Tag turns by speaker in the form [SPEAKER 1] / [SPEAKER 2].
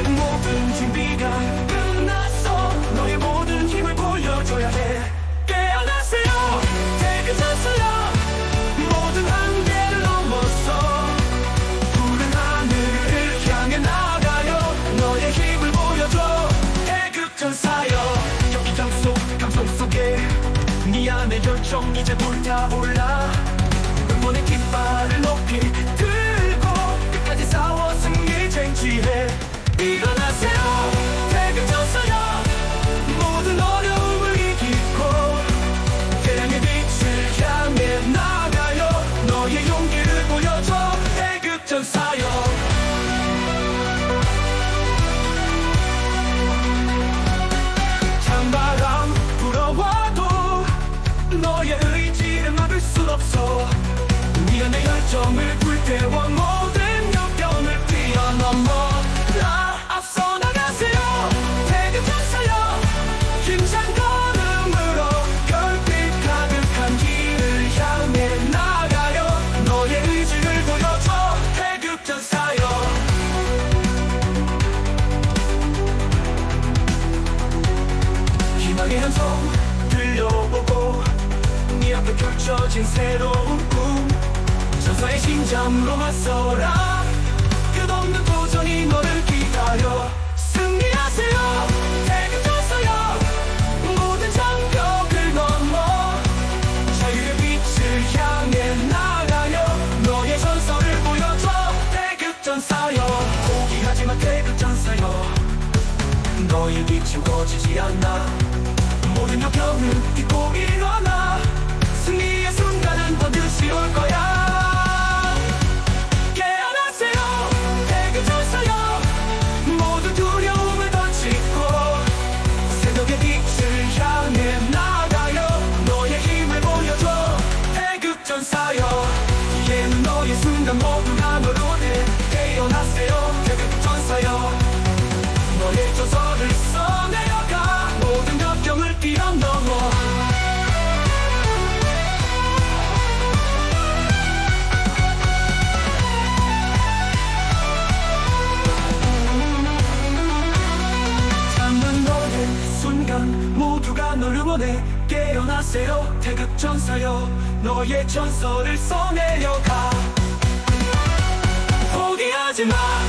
[SPEAKER 1] 이젠 모든 준비가 끝났어. 너의 모든 힘을 보여줘야 해. 깨어나세요. 대그쳤어요. 모든 한계를 넘어서 푸른 하늘을 향해 나가요. 너의 힘을 보여줘. 대극전사여 격기장 속 감성 속에 네 안의 열정 이제 불타올라. 응원의 깃발을 높이 너의 의지를 막을 순 없어. 미련의 열정을 불태워 네 앞에 펼쳐진 새로운 꿈. 전사의 심장으로 맞서라. 끝없는 도전이 너를 기다려. 승리하세요. 태극전사여. 모든 장벽을 넘어. 자유의 빛을 향해 나가요. 너의 전설을 보여줘. 태극전사여. 포기하지마 태극전사여. 너의 빛은 꺼지지 않아 태극전사여 이제는 너의 순간 모두가 너로 해 깨어나세요. 태극 전사여 모두가 널 응원해. 깨어나세요. 태극전사여. 너의 전설을 써내려가. 포기하지 마